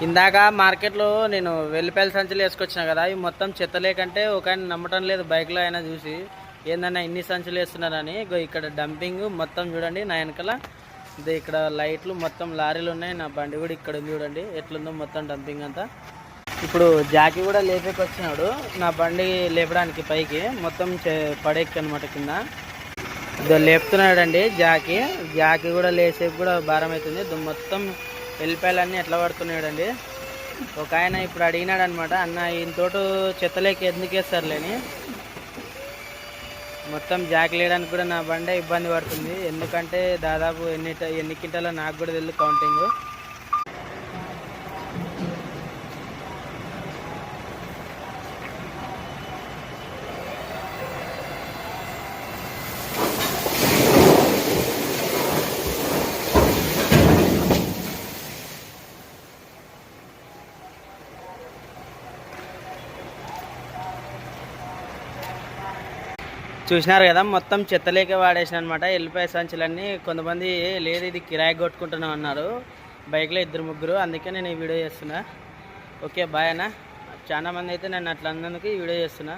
ఇందాక మార్కెట్లో నేను వెల్లిపాయల సంచులు వేసుకొచ్చిన కదా ఇవి మొత్తం చెత్త లేకంటే ఒక ఆయన నమ్మటం లేదు బైక్లో అయినా చూసి. ఏందన్నా ఇన్ని సంచులు వేస్తున్నారని ఇక్కడ డంపింగ్ మొత్తం చూడండి నా వెనకాల ఇది ఇక్కడ లైట్లు మొత్తం లారీలు ఉన్నాయి నా బండి కూడా ఇక్కడ ఉంది చూడండి ఎట్లుందో మొత్తం డంపింగ్ అంతా. ఇప్పుడు జాకీ కూడా లేపేకి వచ్చినాడు నా బండి లేపడానికి పైకి మొత్తం చే- పడేకి అనమాట కింద. ఇదో లేపుతున్నాడండి జాకీ జాకీ కూడా లేసేపు కూడా భారం అవుతుంది మొత్తం వెళ్ళిపాయలన్నీ ఎట్లా పడుతున్నాడండి? ఒక ఆయన ఇప్పుడు అడిగినాడు అనమాట అన్న ఈయనతోటి చెత్తలేక ఎందుకు వేస్తారులేని మొత్తం జాక్ లేయడానికి కూడా నా బండే ఇబ్బంది పడుతుంది. ఎందుకంటే దాదాపు ఎన్ని ఎన్ని కింటాలో నాకు కూడా తెలియదు కౌంటింగ్. చూసినారు కదా మొత్తం చెత్తలేకే వాడేసిన అనమాట వెళ్ళిపోయే సంచులన్నీ కొంతమంది లేదు ఇది కిరాయి కొట్టుకుంటున్నాం అన్నారు. బైక్లో ఇద్దరు ముగ్గురు. అందుకే నేను ఈ వీడియో చేస్తున్నా. ఓకే బాయ్ అన్న. చాలా మంది అయితే నన్ను అట్లా అన్నందుకు ఈ వీడియో చేస్తున్నా.